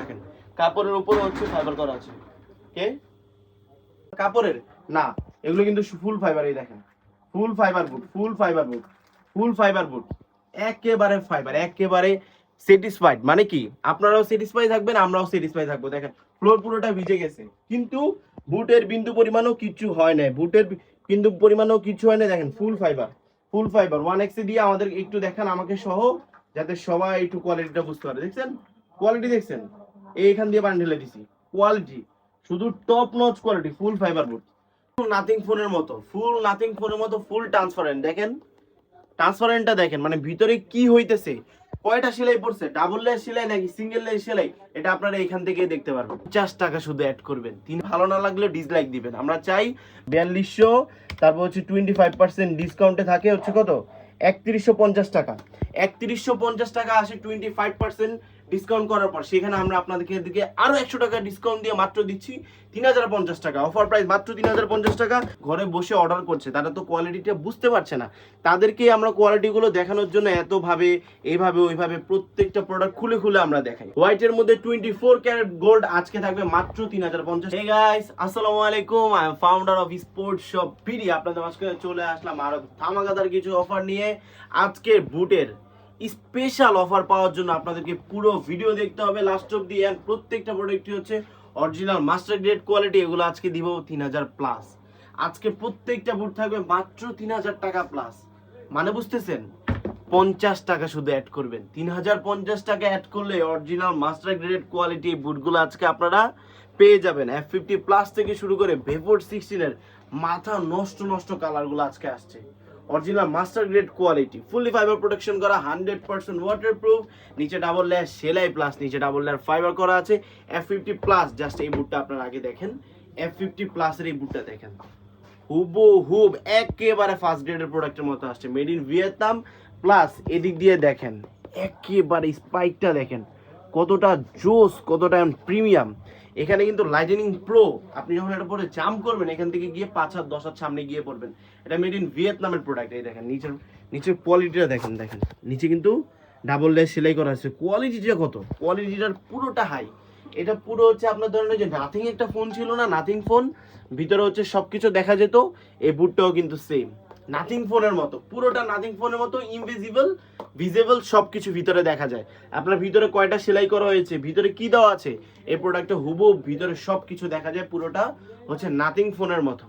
দেখেন, কাপড়ের উপরে হচ্ছে ফাইবার করা আছে। কে? কাপড়ের? না, এগুলো কিন্তু ফুল ফাইবার এই দেখেন। Full fibre boot full fibre boot full fibre boot একেবারে ফাইবার একেবারে স্যাটিসফাইড মানে কি? আপনারাও স্যাটিসফাই থাকবেন, আমরাও স্যাটিসফাই থাকব। দেখেন ফ্লোর পুরোটা ভিজে গেছে। কিন্তু বুটের বিন্দু পরিমাণও কিছু হয় না বুটের বিন্দু পরিমাণও কিছু হয় না দেখেন full fibre full fibre one এক্সে দিয়ে আমাদের একটু দেখান, আমাকে সহ, যাতে সবাই একটু কোয়ালিটিটা বুঝতে পারে। দেখছেন? কোয়ালিটি দেখছেন? এইখান দিয়ে পানি ঢেলে দিছি। কোয়ালিটি শুধু top notch quality full fibre boot nothing ফোনের মতো ফুল নাথিং ফোনের মতো ফুল ট্রান্সপারেন্ট দেখেন ট্রান্সপারেন্টটা দেখেন মানে ভিতরে কি হইতেছে? কয়টা সেলাই পড়ছে? ডাবল লেয়ার সেলাই নাকি সিঙ্গেল লেয়ার সেলাই? এটা আপনারা এখান থেকে দেখতে পারবেন। পঞ্চাশ টাকা শুধু অ্যাড করবেন। তিন ভালো না লাগলে ডিসলাইক দিবেন। আমরা চাই বিয়াল্লিশশো, তারপর হচ্ছে টোয়েন্টি ফাইভ পার্সেন্ট ডিসকাউন্টে থাকে হচ্ছে কত? একত্রিশশো পঞ্চাশ টাকা। একত্রিশশো পঞ্চাশ টাকা আসে টোয়েন্টি ফাইভ পার্সেন্ট ডিসকাউন্ট করার পর সেখানে আমরা আপনাদেরকে দিকে আরও একশো টাকা ডিসকাউন্ট দিয়ে মাত্র দিচ্ছি তিন হাজার পঞ্চাশ টাকা। অফার প্রাইস মাত্র তিন হাজার পঞ্চাশ টাকা। ঘরে বসে অর্ডার করছে, তারা তো কোয়ালিটিটা বুঝতে পারছে না। তাদেরকে আমরা কোয়ালিটিগুলো দেখানোর জন্য এতভাবে এইভাবে ওইভাবে প্রত্যেকটা প্রোডাক্ট খুলে খুলে আমরা দেখাই। হোয়াইটের মধ্যে টোয়েন্টি ফোর ক্যারেট গোল্ড আজকে থাকবে মাত্র তিন হাজার পঞ্চাশ। গাইস আসসালামু আলাইকুম। I am founder of sports shop BD আপনাদের মাঝখানে চলে আসলাম আরও ধামাকাদার কিছু অফার নিয়ে। আজকের বুটের স্পেশাল অফার পাওয়ার জন্য আপনাদেরকে পুরো ভিডিও দেখতে হবে লাস্ট অব দি এন্ড প্রত্যেকটা প্রোডাক্টই হচ্ছে অরিজিনাল মাস্টার গ্রেড কোয়ালিটি এগুলো আজকে দিব তিন হাজার প্লাস আজকে প্রত্যেকটা বুট থাকবে মাত্র তিন হাজার টাকা প্লাস মানে বুঝতেছেন? পঞ্চাশ টাকা শুধু অ্যাড করবেন। তিন হাজার পঞ্চাশ টাকা অ্যাড করলে অরিজিনাল মাস্টার গ্রেড কোয়ালিটি বুটগুলো আজকে আপনারা পেয়ে যাবেন। এফ ফিফটি প্লাস থেকে শুরু করে ভেভোর সিক্সটিনের মাথা নষ্ট নষ্ট কালারগুলো আজকে আসছে। Original master grade quality fully fibre protection করা হান্ড্রেড পার্সেন্ট ওয়াটার প্রুফ নিচে ডাবল লেয়ার সেলাই প্লাস নিচে ডাবল লেয়ার ফাইবার করা আছে। এফ ফিফটি প্লাস জাস্ট এই বুটটা আপনার আগে দেখেন। এফ ফিফটি প্লাসের এই বুটটা দেখেন। হুবু হুব একেবারে ফার্স্ট গ্রেডের প্রোডাক্টের মতো আসছে। মেড ইন ভিয়েতনাম প্লাস এদিক দিয়ে দেখেন, একেবারে স্পাইকটা দেখেন। কতটা জোস, কতটা প্রিমিয়াম এখানে কিন্তু লাইটেনিং প্রো আপনি যখন এটা পরে জাম করবেন, এখান থেকে গিয়ে পাঁচ হাত, দশ হাত সামনে গিয়ে পড়বেন। এটা মেড ইন ভিয়েতনামের প্রোডাক্ট এই দেখেন, নিচের নিচের কোয়ালিটিটা দেখেন দেখেন। নিচে কিন্তু ডাবল লেয়ার সেলাই করা আছে। কোয়ালিটিটা কত? কোয়ালিটিটার পুরোটা হাই এটা পুরো হচ্ছে আপনার ধরেন যে নাথিং একটা ফোন ছিল না নাথিং ফোন ভিতরে হচ্ছে সবকিছু দেখা যেত, এই বুটটাও কিন্তু সেম নাথিং ফোনের মতো। পুরোটা নাথিং ফোনের মতো ইনভিজিবল ভিজিবল সবকিছু ভিতরে দেখা যায়। আপনার ভিতরে কয়টা সেলাই করা হয়েছে, ভিতরে কি দেওয়া আছে, এই প্রোডাক্টটা হুবহু ভিতরে সবকিছু দেখা যায়, পুরোটা হচ্ছে নাথিং ফোনের মতো।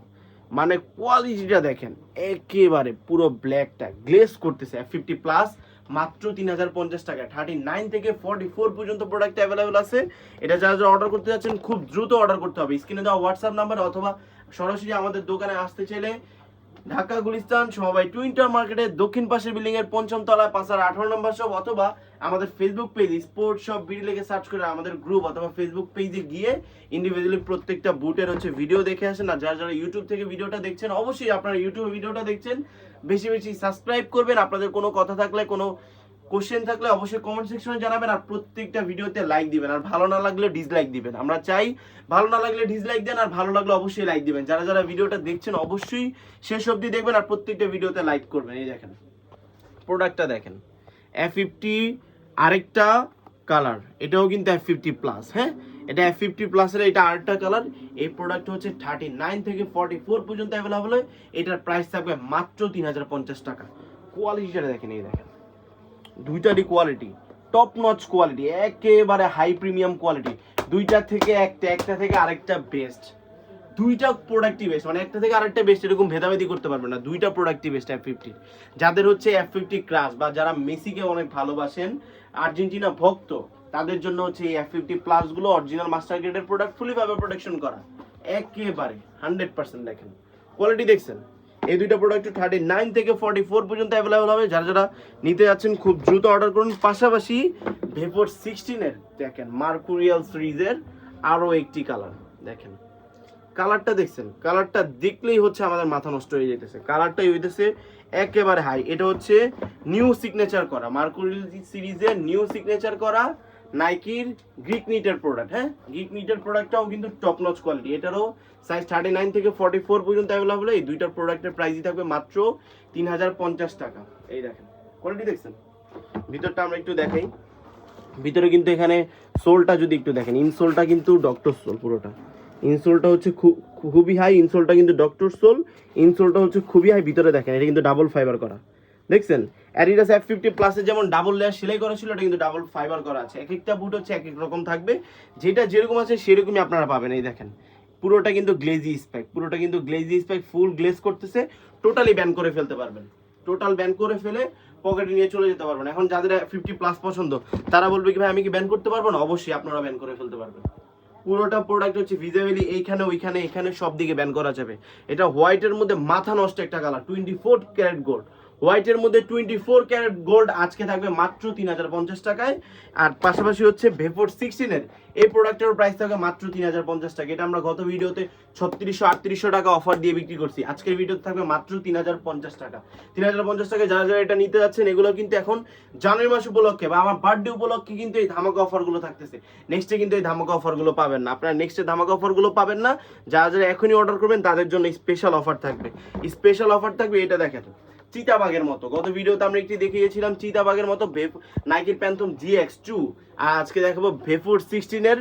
মানে কোয়ালিটিটা দেখেন, একেবারে পুরো ব্ল্যাকটা গ্লেস করতেছে ফিফটি প্লাস মাত্র তিন হাজার পঞ্চাশ টাকা থার্টি নাইন থেকে ফর্টি ফোর পর্যন্ত প্রোডাক্ট অ্যাভেলেবেল আছে। এটা যারা যারা অর্ডার করতে যাচ্ছেন, খুব দ্রুত অর্ডার করতে হবে। স্ক্রিনে দেওয়া হোয়াটসঅ্যাপ নাম্বার অথবা সরাসরি আমাদের দোকানে আসতে চাইলে ঢাকা, গুলিস্তান, সমবায় টুইন্টার মার্কেটের দক্ষিণ পাশের বিল্ডিং এর পঞ্চম তলায় পাঁচার আঠারো নম্বর শপ অথবা আমাদের ফেসবুক পেজ স্পোর্টস সব বিডি লেগে সার্চ করে আমাদের গ্রুপ অথবা ফেসবুক পেজে গিয়ে ইন্ডিভিজুয়ালি প্রত্যেকটা বুটের হচ্ছে ভিডিও দেখে আসেন। আর যারা যারা ইউটিউব থেকে ভিডিওটা দেখছেন, অবশ্যই আপনারা ইউটিউবে ভিডিওটা দেখছেন। বেশি বেশি সাবস্ক্রাইব করবেন। আপনাদের কোনো কথা থাকলে কোনো কোশ্চেন থাকলে অবশ্যই কমেন্ট সেকশনে জানাবেন আর প্রত্যেকটা ভিডিওতে লাইক দিবেন। আর ভালো না লাগলে ডিসলাইক দিবেন। আমরা চাই ভালো না লাগলে ডিসলাইক দেন, আর ভালো লাগলে অবশ্যই লাইক দিবেন। যারা যারা ভিডিওটা দেখছেন, অবশ্যই শেষ অবধি দেখবেন আর প্রত্যেকটা ভিডিওতে লাইক করবেন। এই দেখেন প্রোডাক্টটা দেখেন। এফ ফিফটি আরেকটা কালার এটাও কিন্তু এফ ফিফটি প্লাস হ্যাঁ? এটা এফ ফিফটি প্লাসের এটা আরেকটা কালার এই প্রোডাক্ট হচ্ছে থার্টি নাইন থেকে ফর্টি ফোর পর্যন্ত অ্যাভেলেবল হয়। এটার প্রাইস থাকবে মাত্র তিন হাজার পঞ্চাশ টাকা। কোয়ালিটিটা দেখেন, এই দেখেন। দুইটারই কোয়ালিটি টপ নচ কোয়ালিটি একেবারে হাই প্রিমিয়াম কোয়ালিটি দুইটা থেকে একটা একটা থেকে আরেকটা বেস্ট দুইটা প্রোডাক্টই বেস্ট মানে একটা থেকে আরেকটা বেস্ট এরকম ভেদাভেদি করতে পারবে না, দুইটা প্রোডাক্টই বেস্ট এফ ফিফটি যাদের হচ্ছে এফ ফিফটি ক্রাশ বা যারা মেসিকে অনেক ভালোবাসেন, আর্জেন্টিনা ভক্ত, তাদের জন্য হচ্ছে এই এফ ফিফটি প্লাসগুলো অরিজিনাল মাস্টার গ্রেডের প্রোডাক্ট ফুলি ভাবে প্রোটেকশন করা। একেবারে হান্ড্রেড পার্সেন্ট দেখেন। কোয়ালিটি দেখছেন? এই দুইটা প্রোডাক্ট থার্টি নাইন থেকে ফর্টি ফোর পর্যন্ত অ্যাভেলেবল হবে। যারা যারা নিতে যাচ্ছেন, খুব দ্রুত অর্ডার করুন। পাশাপাশি ভেপোর সিক্সটিনের দেখেন মার্কুরিয়াল সিরিজের আরও একটি কালার দেখেন কালারটা দেখছেন? কালারটা দেখলেই হচ্ছে আমাদের মাথা নষ্ট হয়ে যেতেছে কালারটাই হইতেছে একেবারে হাই এটা হচ্ছে নিউ সিগনেচার করা। মার্কুরিয়াল সিরিজের নিউ সিগনেচার করা নাইকির গ্রিক নিটের প্রোডাক্ট হ্যাঁ? গ্রিক নিটের প্রোডাক্টটাও কিন্তু টপ নচ কোয়ালিটি এটারও সাইজ থার্টি নাইন থেকে ফর্টি ফোর পর্যন্ত অ্যাভেলেবল এই দুইটা প্রোডাক্টের প্রাইসই থাকবে মাত্র তিন হাজার পঞ্চাশ টাকা। এই দেখেন কোয়ালিটি দেখছেন? ভিতরটা আমরা একটু দেখাই। ভিতরে কিন্তু এখানে সোলটা যদি একটু দেখেন ইনসোলটা কিন্তু ডক্টর সোল পুরোটা। ইনসোলটা হচ্ছে খুবই হাই ইনসোলটা কিন্তু ডক্টর সোল ইনসোলটা হচ্ছে খুবই হাই ভিতরে দেখেন, এটা কিন্তু ডাবল ফাইবার করা। দেখছেন? অ্যাডিডাস এফ ফিফটি প্লাসের যেমন ডাবল লেয়ার সেলাই করা ছিল, এটা কিন্তু ডাবল ফাইবার করা আছে। এক একটা বুট হচ্ছে এক এক রকম থাকবে। যেটা যেরকম আছে সেরকমই আপনারা পাবেন, এই দেখেন। পুরোটা কিন্তু গ্লেজি স্প্যাক পুরোটা কিন্তু গ্লেজি স্প্যাক ফুল গ্লেজ করতেছে টোটালি ব্যান করে ফেলতে পারবেন। টোটাল ব্যান করে ফেলে পকেটে নিয়ে চলে যেতে পারবেন। এখন যাদের ফিফটি প্লাস পছন্দ, তারা বলবে কি, ভাই, আমি কি ব্যান করতে পারব? না, অবশ্যই আপনারা ব্যান করে ফেলতে পারবেন। পুরোটা প্রোডাক্ট হচ্ছে ভিজিবিলি এইখানে, ওইখানে, এখানে সব দিকে ব্যান করা যাবে। এটা হোয়াইটের মধ্যে মাথা নষ্ট একটা colour twenty four carat gold হোয়াইটের মধ্যে টোয়েন্টি ফোর ক্যারেট গোল্ড আজকে থাকবে মাত্র তিন হাজার পঞ্চাশ টাকায়। আর পাশাপাশি হচ্ছে ভেফোর সিক্সটিনের এই প্রোডাক্টের প্রাইস থাকবে মাত্র তিন হাজার পঞ্চাশ টাকা এটা আমরা গত ভিডিওতে ছত্রিশশো আটত্রিশশো টাকা অফার দিয়ে বিক্রি করছি। আজকের ভিডিওতে থাকবে মাত্র তিন হাজার পঞ্চাশ টাকা। তিন হাজার পঞ্চাশ টাকায় যারা যারা এটা নিতে যাচ্ছেন, এগুলো কিন্তু এখন জানুয়ারি মাস উপলক্ষে বা আমার বার্থডে উপলক্ষে কিন্তু এই ধামাকা অফারগুলো থাকতেছে। নেক্সটে কিন্তু এই ধামাকা অফারগুলো পাবেন না। আপনারা নেক্সটে ধামাকা অফারগুলো পাবেন না। যারা যারা এখনই অর্ডার করবেন, তাদের জন্য স্পেশাল অফার থাকবে। স্পেশাল অফার থাকবে, এটা দেখেন। চিতাবাগের মতো। গত ভিডিওতে আমরা একটি দেখিয়েছিলাম চিতাবাগের মতো নাইকির প্যান্থম জি এক্স টু আর আজকে দেখাবো ভেফোর সিক্সটিনের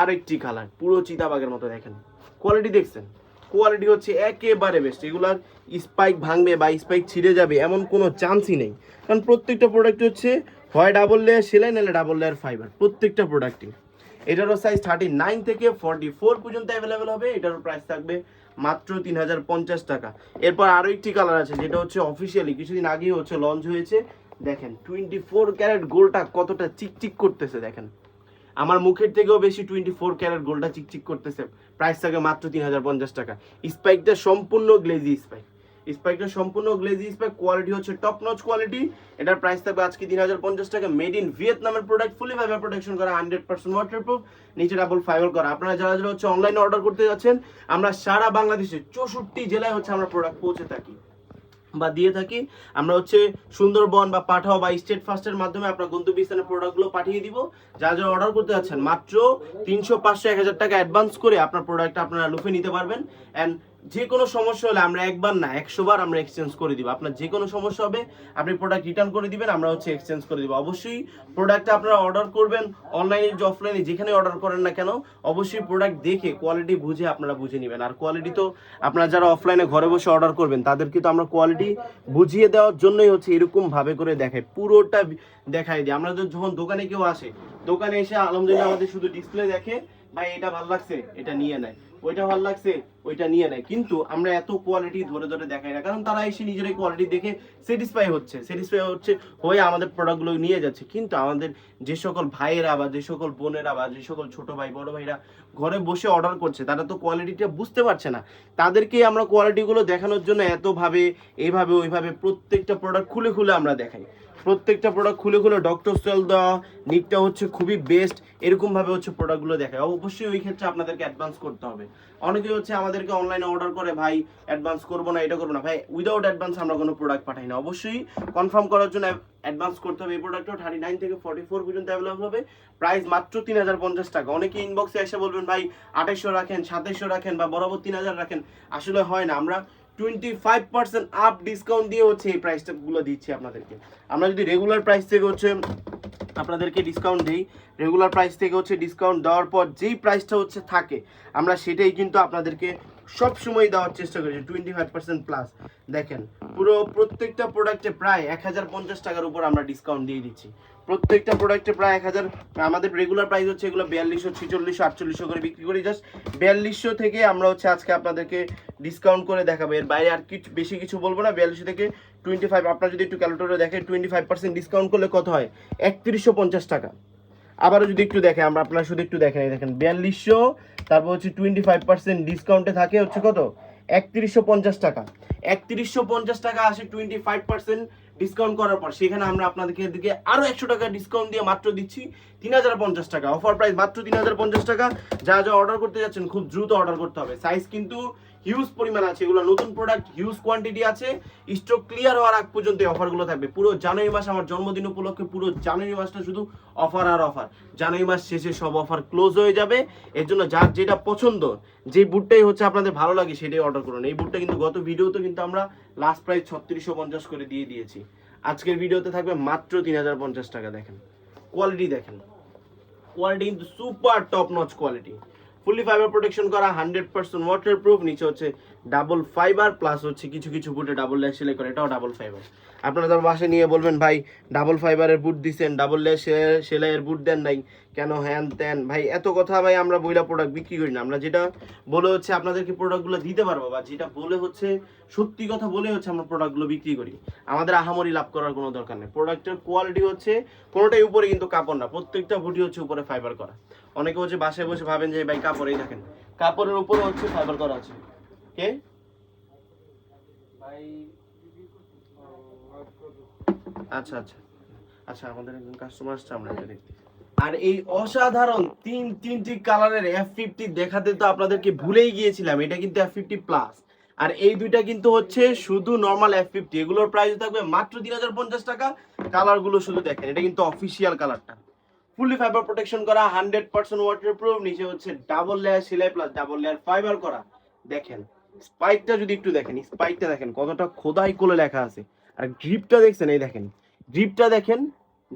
আর একটি কালার পুরো চিতাবাগের মতো দেখেন। কোয়ালিটি দেখছেন? কোয়ালিটি হচ্ছে একেবারে বেস্ট এগুলার স্পাইক ভাঙবে বা স্পাইক ছিঁড়ে যাবে এমন কোনো চান্সই নেই। কারণ প্রত্যেকটা প্রোডাক্ট হচ্ছে হয় ডাবল লেয়ার সেলাই নাহলে ডাবল লেয়ার ফাইবার প্রত্যেকটা প্রোডাক্টই এটারও সাইজ থার্টি নাইন থেকে ফর্টি ফোর পর্যন্ত অ্যাভেলেবেল হবে, এটারও প্রাইস থাকবে মাত্র তিন হাজার পঞ্চাশ টাকা। এরপর আরও একটি কালার আছে, যেটা হচ্ছে অফিসিয়ালি কিছুদিন আগেই হচ্ছে লঞ্চ হয়েছে। দেখেন টোয়েন্টি ফোর ক্যারেট গোলটা কতটা চিকচিক করতেছে, দেখেন। আমার মুখের থেকেও বেশি টোয়েন্টি ফোর ক্যারেট গোলটা চিকচিক করতেছে। প্রাইস থাকে মাত্র তিন হাজার পঞ্চাশ টাকা। স্পাইকটা সম্পূর্ণ গ্লেজি স্পাইক স্পাইকটা সম্পূর্ণ গ্লেজি, স্পাইক কোয়ালিটি হচ্ছে টপ নচ কোয়ালিটি এটার প্রাইস থাকবে আজকে তিন হাজার পঞ্চাশ টাকা। মেড ইন ভিয়েতনামের প্রোডাক্ট ফুলি ফাইবার প্রোটেকশন করা হান্ড্রেড পার্সেন্ট ওয়াটার প্রুফ নিচে ডাবল ফাইবার করা। আপনারা যারা যারা হচ্ছে অনলাইনে অর্ডার করতে যাচ্ছেন, আমরা সারা বাংলাদেশে চৌষট্টি জেলায় হচ্ছে আমরা প্রোডাক্ট পৌঁছে থাকি বা দিয়ে থাকি। আমরা হচ্ছে সুন্দরবন বা পাঠাও বা স্টেট ফার্স্টের মাধ্যমে আপনার গন্তব্যস্থানের প্রোডাক্টগুলো পাঠিয়ে দিব। যারা যারা অর্ডার করতে যাচ্ছেন, মাত্র তিনশো পাঁচশো এক হাজার টাকা অ্যাডভান্স করে আপনার প্রোডাক্টটা আপনারা লুফে নিতে পারবেন। অ্যান্ড যে কোনো সমস্যা হলে আমরা একবার না একশো বার আমরা এক্সচেঞ্জ করে দিব। আপনার যে কোনো সমস্যা হবে, আপনি প্রোডাক্ট রিটার্ন করে দিবেন, আমরা হচ্ছে এক্সচেঞ্জ করে দিব। অবশ্যই প্রোডাক্টটা আপনারা অর্ডার করবেন অনলাইনে যে অফলাইনে যেখানে অর্ডার করেন না কেন, অবশ্যই প্রোডাক্ট দেখে কোয়ালিটি বুঝে আপনারা বুঝে নেবেন। আর কোয়ালিটি তো আপনারা যারা অফলাইনে ঘরে বসে অর্ডার করবেন, তাদেরকে তো আমরা কোয়ালিটি বুঝিয়ে দেওয়ার জন্যই হচ্ছে এরকম ভাবে করে দেখাই। পুরোটা দেখাই দিই। আমরা যখন দোকানে কেউ আসে, দোকানে এসে আলহামদুলিল্লাহ আমাদের শুধু ডিসপ্লে দেখে, ভাই, এটা ভালো লাগছে, এটা নিয়ে নেয়। ওইটা ভালো লাগছে, ওইটা নিয়ে নেয়। কিন্তু আমরা এত কোয়ালিটি ধরে ধরে দেখাই না, কারণ তারা এসে নিজেরাই কোয়ালিটি দেখে স্যাটিসফাই হচ্ছে। স্যাটিসফাই হচ্ছে হয়ে আমাদের প্রোডাক্টগুলো নিয়ে যাচ্ছে। কিন্তু আমাদের যে সকল ভাইয়েরা বা যে সকল বোনেরা বা যে সকল ছোট ভাই, বড় ভাইরা ঘরে বসে অর্ডার করছে, তারা তো কোয়ালিটিটা বুঝতে পারছে না। তাদেরকে আমরা কোয়ালিটিগুলো দেখানোর জন্য এতভাবে এইভাবে ওইভাবে প্রত্যেকটা প্রোডাক্ট খুলে খুলে আমরা দেখাই। প্রত্যেকটা প্রোডাক্ট খুলে খুলে ডক্টর সেল দেওয়া নিটটা হচ্ছে খুবই বেস্ট এরকম ভাবে হচ্ছে প্রোডাক্টগুলো দেখায়। অবশ্যই ওই ক্ষেত্রে আপনাদেরকে অ্যাডভান্স করতে হবে। অনেকে হচ্ছে আমাদেরকে অনলাইনে অর্ডার করে, ভাই অ্যাডভান্স করব না, এটা করব না। ভাই উইদাউট অ্যাডভান্স আমরা কোনো প্রোডাক্ট পাঠাই না। অবশ্যই কনফার্ম করার জন্য অ্যাডভান্স করতে হবে। এই প্রোডাক্টটা থার্টি নাইন থেকে ফর্টি ফোর পর্যন্ত অ্যাভেলেবল হবে। প্রাইস মাত্র তিন হাজার পঞ্চাশ টাকা। অনেকে ইনবক্সে এসে বলবেন, ভাই, আঠাইশশো রাখেন, সাতাইশশো রাখেন বা বরাবর তিন হাজার রাখেন। আসলে হয় না। আমরা twenty five percent up discount দিয়ে হচ্ছে এই প্রাইসটা গুলো দিচ্ছি আপনাদেরকে। আমরা যদি রেগুলার প্রাইস থেকে হচ্ছে আপনাদেরকে ডিসকাউন্ট দিই রেগুলার প্রাইস থেকে হচ্ছে ডিসকাউন্ট দেওয়ার পর যেই প্রাইসটা হচ্ছে থাকে, আমরা সেটাই কিন্তু আপনাদেরকে সব সময় দেওয়ার চেষ্টা করেছি টোয়েন্টি ফাইভ পার্সেন্ট প্লাস দেখেন, পুরো প্রত্যেকটা প্রোডাক্টে প্রায় এক হাজার পঞ্চাশ টাকার উপর আমরা ডিসকাউন্ট দিয়ে দিচ্ছি। প্রত্যেকটা প্রোডাক্টে প্রায় এক হাজার, আমাদের রেগুলার প্রাইস হচ্ছে এগুলো বিয়াল্লিশশো, ছিচল্লিশশো, আটচল্লিশশো করে বিক্রি করি। জাস্ট বিয়াল্লিশশো থেকে আমরা হচ্ছে আজকে আপনাদেরকে ডিসকাউন্ট করে দেখাবো। এর বাইরে আর কিছু, বেশি কিছু বলব না। বিয়াল্লিশশো থেকে টোয়েন্টি ফাইভ আপনার যদি একটু ক্যালকুলেটরে দেখেন টোয়েন্টি ফাইভ পার্সেন্ট ডিসকাউন্ট করলে কত হয়? একত্রিশশো পঞ্চাশ টাকা। আবারও যদি একটু দেখেন, আমরা আপনার শুধু একটু দেখেন, এই দেখেন, বিয়াল্লিশশো, তারপর হচ্ছে টোয়েন্টি ফাইভ পার্সেন্ট ডিসকাউন্টে থাকে হচ্ছে কত? একত্রিশশো পঞ্চাশ টাকা। একত্রিশশো পঞ্চাশ টাকা আসে টোয়েন্টি ফাইভ পার্সেন্ট ডিসকাউন্ট করার পর, সেখানে আমরা আপনাদেরকে এদিকে আরও একশো টাকা ডিসকাউন্ট দিয়ে মাত্র দিচ্ছি তিন হাজার পঞ্চাশ টাকা। অফার প্রাইস মাত্র তিন হাজার পঞ্চাশ টাকা। যা যা অর্ডার করতে যাচ্ছেন, খুব দ্রুত অর্ডার করতে হবে। সাইজ কিন্তু হিউজ পরিমাণ আছে, এগুলো নতুন প্রোডাক্ট হিউজ কোয়ান্টিটি আছে স্টক ক্লিয়ার হওয়ার আগ পর্যন্ত অফারগুলো থাকবে। পুরো জানুয়ারি মাস আমার জন্মদিন উপলক্ষে পুরো জানুয়ারি মাসটা শুধু অফার আর অফার জানুয়ারি মাস শেষে সব অফার ক্লোজ হয়ে যাবে। এর জন্য যার যেটা পছন্দ যে বুটটাই হচ্ছে আপনাদের ভালো লাগে, সেটাই অর্ডার করুন। এই বুটটা কিন্তু গত ভিডিওতে কিন্তু আমরা লাস্ট প্রাইস ছত্রিশশো পঞ্চাশ করে দিয়ে দিয়েছি। আজকের ভিডিওতে থাকবে মাত্র তিন হাজার পঞ্চাশ টাকা, দেখেন। কোয়ালিটি দেখেন। কোয়ালিটি কিন্তু super top notch quality fully fibre protection করা, হান্ড্রেড পার্সেন্ট ওয়াটার প্রুফ নিচে হচ্ছে ডাবল ফাইবার প্লাস হচ্ছে কিছু কিছু বুটে ডাবল লেয়ার সেলাই করে, এটাও ডাবল ফাইবার আপনারা তার বাসায় নিয়ে বলবেন, ভাই ডাবল ফাইবারের বুট দিছেন ডাবল লেয়ার সেলাইয়ের বুট দেন নাই, কেন হ্যান ত্যান? ভাই, এত কথা, ভাই, আমরা বইলা প্রোডাক্ট বিক্রি করি না। আমরা যেটা বলে হচ্ছে আপনাদেরকে প্রোডাক্টগুলো দিতে পারব, বা যেটা বলে হচ্ছে, সত্যি কথা বলে হচ্ছে আমরা প্রোডাক্টগুলো বিক্রি করি। আমাদের আহামরি লাভ করার কোনো দরকার নেই। প্রোডাক্টের কোয়ালিটি হচ্ছে কোনোটাই উপরে কিন্তু কাপড় না, প্রত্যেকটা বুটি হচ্ছে উপরে ফাইবার করা। অনেকে হচ্ছে বাসায় বসে ভাবেন যে ভাই কাপড়েই দেখেন কাপড়ের উপরে হচ্ছে ফাইবার করা আছে। কে? আচ্ছা আচ্ছা। আচ্ছা আমাদের একজন কাস্টমার আসছে আমরা এটা দেখি। আর এই অসাধারণ তিন তিনটি কালারের এফ ফিফটি দেখাতে তো আপনাদেরকে ভুলেই গিয়েছিলাম। এটা কিন্তু এফ ফিফটি প্লাস আর এই দুইটা কিন্তু হচ্ছে শুধু নর্মাল এফ ফিফটি এগুলোর প্রাইস থাকবে মাত্র তিন হাজার পঞ্চাশ টাকা। কালারগুলো শুধু দেখেন। এটা কিন্তু অফিসিয়াল কালারটা ফুলি ফাইবার প্রোটেকশন করা, হান্ড্রেড পার্সেন্ট ওয়াটার প্রুফ নিচে হচ্ছে ডাবল লেয়ার সেলাই প্লাস ডাবল লেয়ার ফাইবার করা। দেখেন স্পাইকটা যদি একটু দেখেন স্পাইকটা দেখেন, কতটা খোদাই করে লেখা আছে। আর গ্রিপটা দেখছেন, এই দেখেন গ্রিপটা দেখেন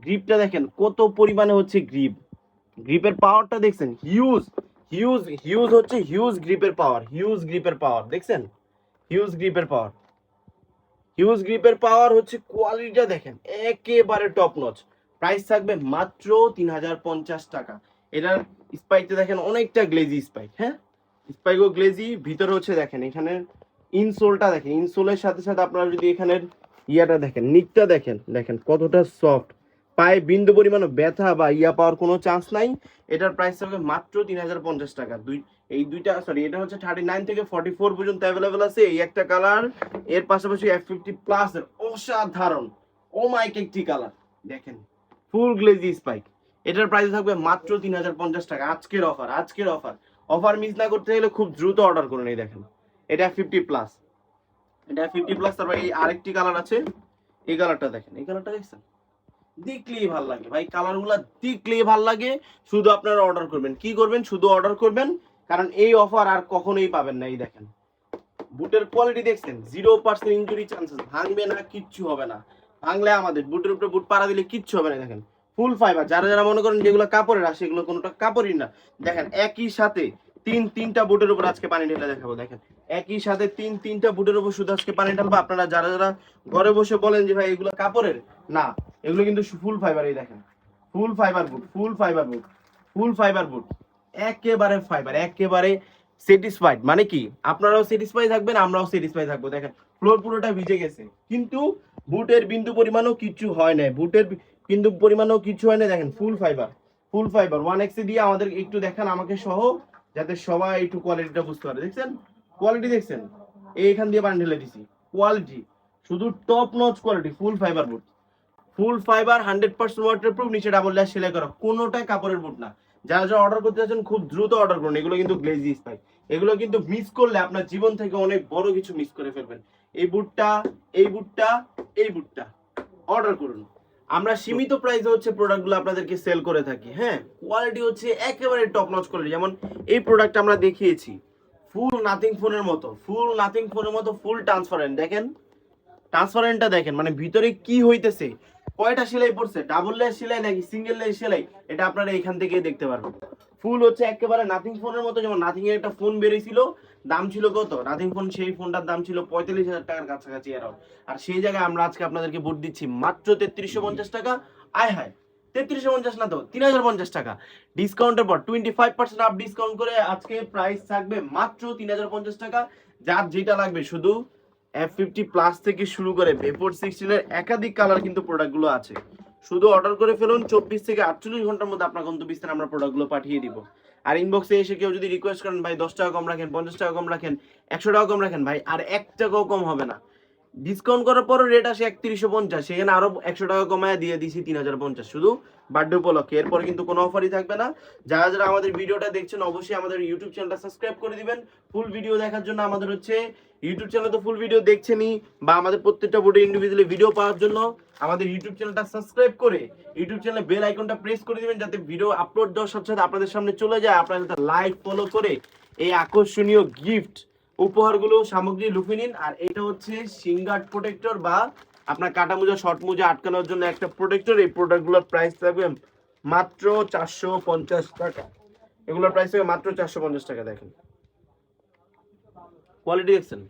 গ্রিপটা দেখেন, কত পরিমাণে হচ্ছে গ্রিপ গ্রিপের পাওয়ারটা দেখছেন হিউজ হিউজ হিউজ হচ্ছে হিউজ গ্রিপের পাওয়ার হিউজ গ্রিপের পাওয়ার দেখছেন? হিউজ গ্রিপের পাওয়ার হিউজ গ্রিপের পাওয়ার হচ্ছে কোয়ালিটিটা দেখেন, একেবারে টপ নচ প্রাইস থাকবে মাত্র তিন হাজার পঞ্চাশ টাকা। এটার স্পাইকটা দেখেন, অনেকটা গ্লেজি স্পাইক হ্যাঁ? স্পাইকও গ্লেজি ভিতরে হচ্ছে দেখেন, এখানে ইনসোলটা দেখেন ইনসোলের সাথে সাথে আপনারা যদি এখানের ইয়াটা দেখেন, নিকটা দেখেন দেখেন কতটা সফট পায়ে বিন্দু পরিমাণ ব্যথা বা ইয়া পাওয়ার কোনো চান্স নাই। এটার প্রাইস থাকবে মাত্র তিন হাজার পঞ্চাশ টাকা। দুই, এই দুইটা সরি এটা হচ্ছে থার্টি নাইন থেকে ফর্টি ফোর পর্যন্ত অ্যাভেলেবেল আছে। এই একটা কালারের পাশাপাশি এফ ফিফটি প্লাস এর অসাধারণ ও মাইক একটি কালার দেখেন ফুল গ্লেজি স্পাইক। এটার প্রাইস থাকবে মাত্র তিন হাজার পঞ্চাশ টাকা। আজকের অফার আজকের অফার অফার মিস না করতে গেলে খুব দ্রুত অর্ডার করে নেই, দেখেন। এটা ফিফটি প্লাস এটা ফিফটি প্লাস তারপর এই আরেকটি কালার আছে। এই কালারটা দেখেন। এই কালারটা দেখছেন? দেখলেই ভালো লাগে। ভাই কালারগুলো দেখলেই ভালো লাগে। শুধু আপনারা অর্ডার করবেন। কি করবেন? শুধু অর্ডার করবেন। কারণ এই অফার আর কখনোই পাবেন না, এই দেখেন। বুটের কোয়ালিটি দেখছেন? জিরো পার্সেন্ট ইঞ্জুরি চান্সেস ভাঙবে না, কিচ্ছু হবে না। ভাঙলে আমাদের, বুটের উপরে বুট পাড়া দিলে কিচ্ছু হবে না, দেখেন। ফুল ফাইবার যারা যারা মনে করেন যেগুলো কাপড়ের আসে এগুলো কোনোটা কাপড়ই না। দেখেন, একই সাথে তিন তিনটা বুটের উপর আজকে পানি ঢেলে দেখাবো, দেখেন। একই সাথে তিন তিনটা বুটের উপর শুধু আজকে পানি ঢালবো। আপনারা যারা যারা ঘরে বসে বলেন যে, ভাই, এগুলো কাপড়ের? না, এগুলো কিন্তু ফুল ফাইবার এই দেখেন। Full fibre boot full fibre boot full fibre boot. একেবারে ফাইবার একেবারে স্যাটিসফাইড মানে কি? আপনারাও স্যাটিসফাই থাকবেন, আমরাও স্যাটিসফাই থাকব, দেখেন। ফ্লোর পুরোটা ভিজে গেছে। কিন্তু বুটের বিন্দু পরিমাণও কিছু হয় না বুটের বিন্দু পরিমাণও কিছু হয় না দেখেন full fibre full fibre one এক্সে দিয়ে আমাদের একটু দেখান আমাকে সহ, যাতে সবাই একটু কোয়ালিটিটা বুঝতে পারে। দেখছেন? কোয়ালিটি দেখছেন? এইখান দিয়ে পানি ঢেলে দিছি। কোয়ালিটি শুধু top notch quality full fibre boot full fibre hundred percent waterproof নিচে ডাবল লেয়ার সেলাই করা। কোনোটাই কাপড়ের বুট না। যারা যারা অর্ডার করতে যাচ্ছেন, খুব দ্রুত অর্ডার করুন। এগুলো কিন্তু গ্লেজি স্পাইক এগুলো কিন্তু মিস করলে আপনার জীবন থেকে অনেক বড় কিছু মিস করে ফেলবেন। এই বুটটা এই বুটটা এই বুটটা। অর্ডার করুন। আমরা সীমিত প্রাইসে হচ্ছে প্রোডাক্টগুলো আপনাদেরকে সেল করে থাকি হ্যাঁ? কোয়ালিটি হচ্ছে একেবারে টপ নচ কোয়ালিটি যেমন এই প্রোডাক্ট আমরা দেখিয়েছি। ফুল নাথিং ফোনের মতো ফুল নাথিং ফোনের মতো ফুল ট্রান্সপারেন্ট দেখেন ট্রান্সপারেন্টটা দেখেন মানে ভিতরে কি হইতেছে? কয়টা সেলাই পড়ছে? ডাবল লেয়ার সেলাই নাকি সিঙ্গেল লেয়ার সেলাই? এটা আপনারা এখান থেকে দেখতে পারবেন। ফুল হচ্ছে একেবারে নাথিং ফোনের মতো, যেমন নাথিং এর একটা ফোন বেরিয়েছিল, দাম ছিল কত? নাথিং ফোন সেই ফোনটার দাম ছিল পঁয়তাল্লিশ হাজার টাকার কাছাকাছি এরাও আর সেই জায়গায় আমরা আজকে আপনাদেরকে বুট দিচ্ছি মাত্র তেত্রিশশো পঞ্চাশ টাকা। আয় হায়, তেত্রিশশো পঞ্চাশ না তো, তিন হাজার পঞ্চাশ টাকা। ডিসকাউন্টের পর twenty five percent up discount করে আজকে প্রাইস থাকবে মাত্র তিন হাজার পঞ্চাশ টাকা। যার যেটা লাগবে শুধু এফ ফিফটি প্লাস থেকে শুরু করে ভেপোর সিক্সটিনের একাধিক কালার কিন্তু প্রোডাক্টগুলো আছে। শুধু অর্ডার করে ফেলুন চব্বিশ থেকে আটচল্লিশ ঘণ্টার মধ্যে আপনার গন্তব্যস্থানে আমরা প্রোডাক্টগুলো পাঠিয়ে দিব। আর ইনবক্সে এসে কেউ যদি রিকোয়েস্ট করেন, ভাই, দশ টাকা কম রাখেন, পঞ্চাশ টাকা কম রাখেন, একশো টাকা কম রাখেন, ভাই, আর এক টাকাও কম হবে না। ডিসকাউন্ট করার পরও রেট আসে একত্রিশশো পঞ্চাশ, সেখানে আরও একশো টাকা কমায় দিয়ে দিছি তিন হাজার পঞ্চাশ, শুধু বার্থডে উপলক্ষে। এরপর কিন্তু কোনো অফারই থাকবে না। যারা যারা আমাদের ভিডিওটা দেখছেন, অবশ্যই আমাদের ইউটিউব চ্যানেলটা সাবস্ক্রাইব করে দিবেন। ফুল ভিডিও দেখার জন্য আমাদের হচ্ছে ইউটিউব চ্যানেলে তো ফুল ভিডিও দেখছেনই, বা আমাদের প্রত্যেকটা বোর্ডে ইন্ডিভিজুয়ালি ভিডিও পাওয়ার জন্য, আমাদের ইউটিউব চ্যানেলটা সাবস্ক্রাইব করে ইউটিউব চ্যানেলে বেল আইকনটা প্রেস করে দিবেন যাতে ভিডিও আপলোড দেওয়ার সাথে সাথে আপনাদের সামনে চলে যায়, আপনারা যাতে ফলো করে এই আকর্ষণীয় গিফট উপহারগুলো, সামগ্রী লুফে নিন। আর এটা হচ্ছে সিঙ্গার্ড প্রোটেক্টর বা আপনার কাটা মোজা শর্ট মোজা আটকানোর জন্য একটা প্রোটেক্টর এই প্রোডাক্টগুলোর প্রাইস থাকবে মাত্র চারশো পঞ্চাশ টাকা। এগুলোর প্রাইস হবে মাত্র চারশো পঞ্চাশ টাকা, দেখেন। কোয়ালিটি দেখছেন?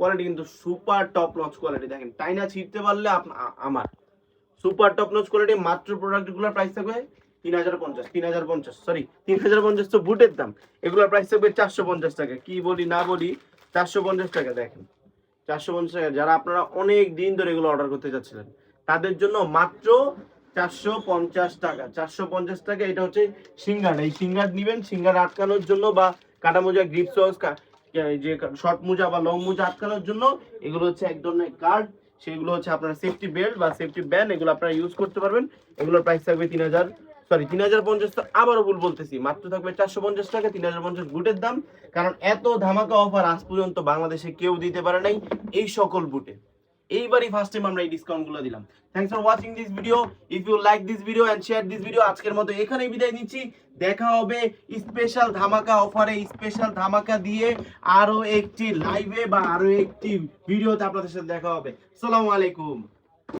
কোয়ালিটি কিন্তু সুপার টপ নচ কোয়ালিটি দেখেন, টাইনা ছিঁড়তে পারলে আমার। সুপার টপ নচ কোয়ালিটি মাত্র প্রোডাক্টগুলোর প্রাইস থাকবে তিন হাজার পঞ্চাশ, তিন হাজার পঞ্চাশ সরি তিন হাজার পঞ্চাশ তো বুটের দাম। এগুলোর প্রাইস থাকবে চারশো পঞ্চাশ টাকা। কি বলি, না বলি, চারশো পঞ্চাশ টাকা, দেখেন। চারশো পঞ্চাশ টাকা, যারা আপনারা অনেক দিন ধরে এগুলো অর্ডার করতে চাচ্ছিলেন তাদের জন্য মাত্র চারশো পঞ্চাশ টাকা। চারশো পঞ্চাশ টাকা, এটা হচ্ছে সিঙ্গার। এই সিঙ্গার নিবেন, সিঙ্গার আটকানোর জন্য বা কাটা মোজা গ্রিপ সস যে শর্ট মোজা বা লং মোজা আটকানোর জন্য এগুলো হচ্ছে এক ধরনের কার্ড সেগুলো হচ্ছে আপনার সেফটি বেল্ট বা সেফটি ব্যান্ড এগুলো আপনারা ইউজ করতে পারবেন। এগুলোর প্রাইস থাকবে তিন হাজার সরি তিন হাজার পঞ্চাশ আবারও ভুল বলতেছি, মাত্র থাকবে চারশো পঞ্চাশ টাকা, তিন হাজার পঞ্চাশ বুটের দাম। কারণ এত ধামাকা অফার আজ পর্যন্ত বাংলাদেশে কেউ দিতে পারে নাই এই সকল বুটে। এইবারই ফার্স্ট টাইম আমরা এই ডিসকাউন্টগুলো দিলাম। Thanks for watching this video if you like this video and share this video আজকের মতো এখানেই বিদায় নিচ্ছি। দেখা হবে স্পেশাল ধামাকা অফারে স্পেশাল ধামাকা দিয়ে আরও একটি লাইভে বা আরও একটি ভিডিওতে আপনাদের সাথে দেখা হবে। আসসালামু আলাইকুম।